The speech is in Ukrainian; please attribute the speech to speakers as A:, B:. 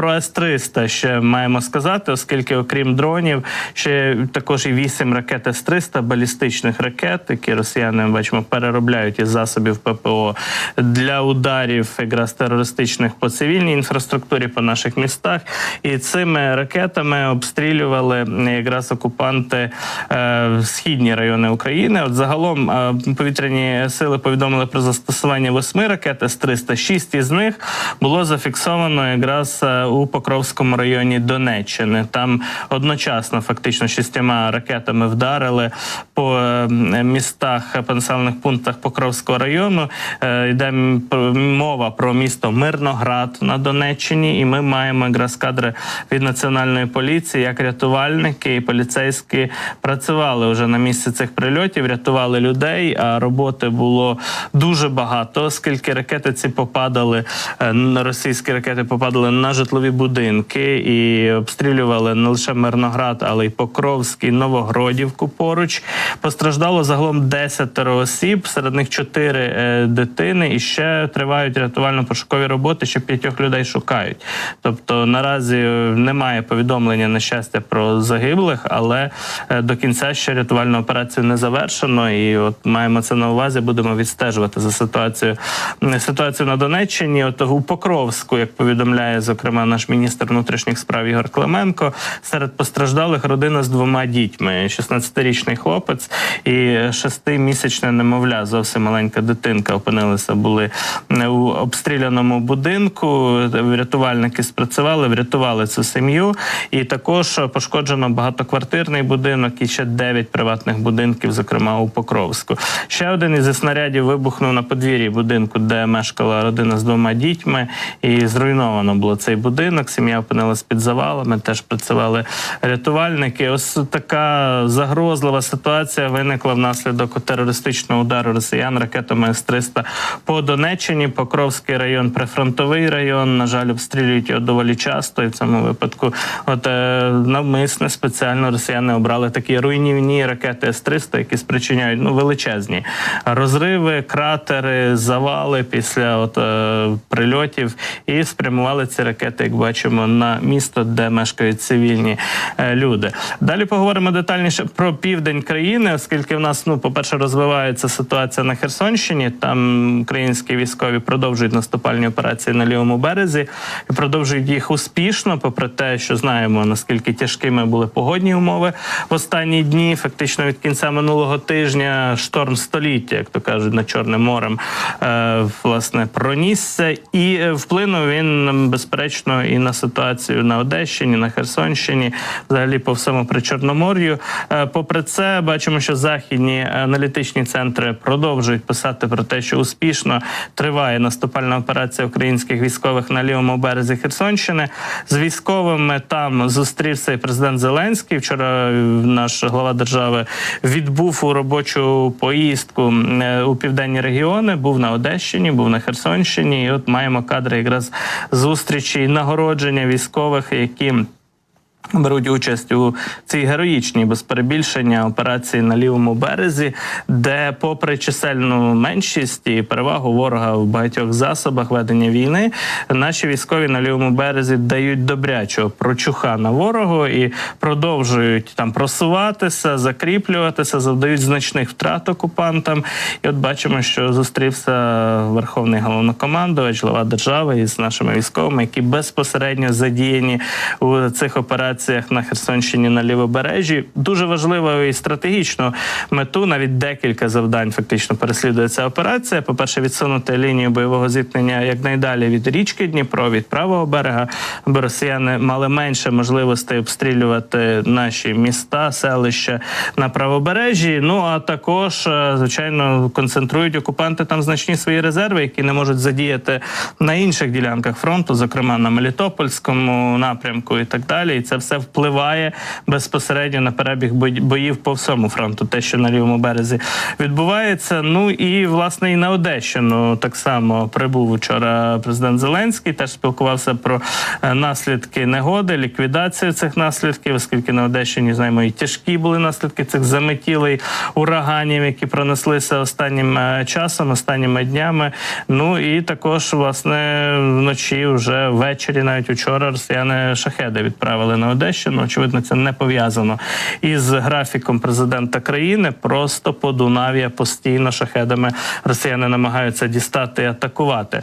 A: про С-300 ще маємо сказати, оскільки, окрім дронів, ще також і вісім ракет С-300, балістичних ракет, які росіяни бачимо переробляють із засобів ППО для ударів якраз терористичних по цивільній інфраструктурі по наших містах. І цими ракетами обстрілювали якраз окупанти е, східні райони України. От загалом е, повітряні сили повідомили про застосування восьми ракет С-300. Шість із них було зафіксовано якраз е, у Покровському районі Донеччини. Там одночасно фактично шістьма ракетами вдарили по е, містах по населених пунктах Покровського району. Е, Йде мова про місто Мирноград на Донеччині, і ми маємо якраз кадри від національної поліції, як рятувальники і поліцейські працювали вже на місці цих прильотів, рятували людей. А роботи було дуже багато, оскільки ракети ці попадали е, російські ракети попадали на житлові будинки і обстрілювали не лише Мирноград, але й Покровський, Новогродівку поруч. Постраждало загалом 10 осіб, серед них 4 дитини, і ще тривають рятувально-пошукові роботи, ще п'ятьох людей шукають. Тобто наразі е, немає повідомлення на щастя про загиблих, але е, до кінця ще рятувальну операцію не завершено. І от маємо це на увазі. Будемо відстежувати за ситуацією ситуацію на Донеччині. От у Покровську, як повідомляє зокрема наш міністр внутрішніх справ Ігор Клименко, серед постраждалих родина з двома дітьми: 16-річний хлопець і шестимісячне немовля. Зовсім маленька дитинка опинилися були у обстріляному будинку. Рятувальники спрацювали, врятували цю сім'ю. І також пошкоджено багатоквартирний будинок і ще 9 приватних будинків, зокрема у Покровську. Ще один із снарядів вибухнув на подвір'ї будинку, де мешкала родина з двома дітьми, і зруйновано було цей будинок. Сім'я опинилась під завалами. Теж працювали рятувальники. Ось така загрозлива ситуація виникла внаслідок терористичного удару росіян ракетами С-300 по Донеччині. Покровський район, прифронтовий район. На жаль, обстрілюють його доволі часто. І в цьому випадку, от е, навмисне спеціально росіяни обрали такі руйнівні ракети С-300, які спричиняють ну величезні розриви, кратери, завали після от е, прильотів, і спрямували ці ракети, як бачимо, на місто, де мешкають цивільні е, люди. Далі поговоримо детальніше про південь країни, оскільки в нас, ну, по-перше, розвивається ситуація на Херсонщині. Там українські військові продовжують наступальні операції на лівому березі і продовжують їх успішно, попри те, що знаємо наскільки тяжкими були погодні умови в останні дні. Фактично від кінця минулого тижня шторм століття, як то кажуть, над Чорним морем е, власне пронісся, і е, вплинув він м, безперечно і на ситуацію на Одещині, на Херсонщині, взагалі по всьому Причорномор'ю. Е, Попри це, бачимо, що західні аналітичні центри продовжують писати про те, що успішно триває наступальна операція українських військових на лівому березі Херсонщини. З військовими там зустрівся і президент Зеленський. Вчора наш глава держави відбув у робочу поїздку е, у південні регіони. Був на Одещині, був на Херсонщині. І от маємо кадри якраз зустрічі і нагородження військових, які. Беруть участь у цій героїчній без перебільшення операції на лівому березі, де, попри чисельну меншість і перевагу ворога в багатьох засобах ведення війни, наші військові на лівому березі дають добрячого прочуха на ворогу і продовжують там просуватися, закріплюватися, завдають значних втрат окупантам. І от бачимо, що зустрівся верховний головнокомандувач, глава держави із нашими військовими, які безпосередньо задіяні у цих операціях на Херсонщині на лівобережжі. Дуже важливо і стратегічну мету, навіть декілька завдань фактично переслідує ця операція. По перше, відсунути лінію бойового зіткнення якнайдалі від річки Дніпро, від правого берега, аби росіяни мали менше можливостей обстрілювати наші міста, селища на правобережжі. Ну а також, е, звичайно, концентрують окупанти там значні свої резерви, які не можуть задіяти на інших ділянках фронту, зокрема на Мелітопольському напрямку і так далі. І це все це впливає безпосередньо на перебіг боїв по всьому фронту, те, що на лівому березі відбувається. Ну і власне і на Одещину так само прибув вчора президент Зеленський. Теж спілкувався про е, наслідки негоди, ліквідацію цих наслідків, оскільки на Одещині знаємо і тяжкі були наслідки цих заметілей ураганів, які пронеслися останнім е, часом, останніми днями. Ну і також власне вночі, вже ввечері, навіть учора, росіяни шахеди відправили на Одещину. Очевидно, це не пов'язано із графіком президента країни. Просто по Дунав'я постійно шахедами росіяни намагаються дістати і атакувати.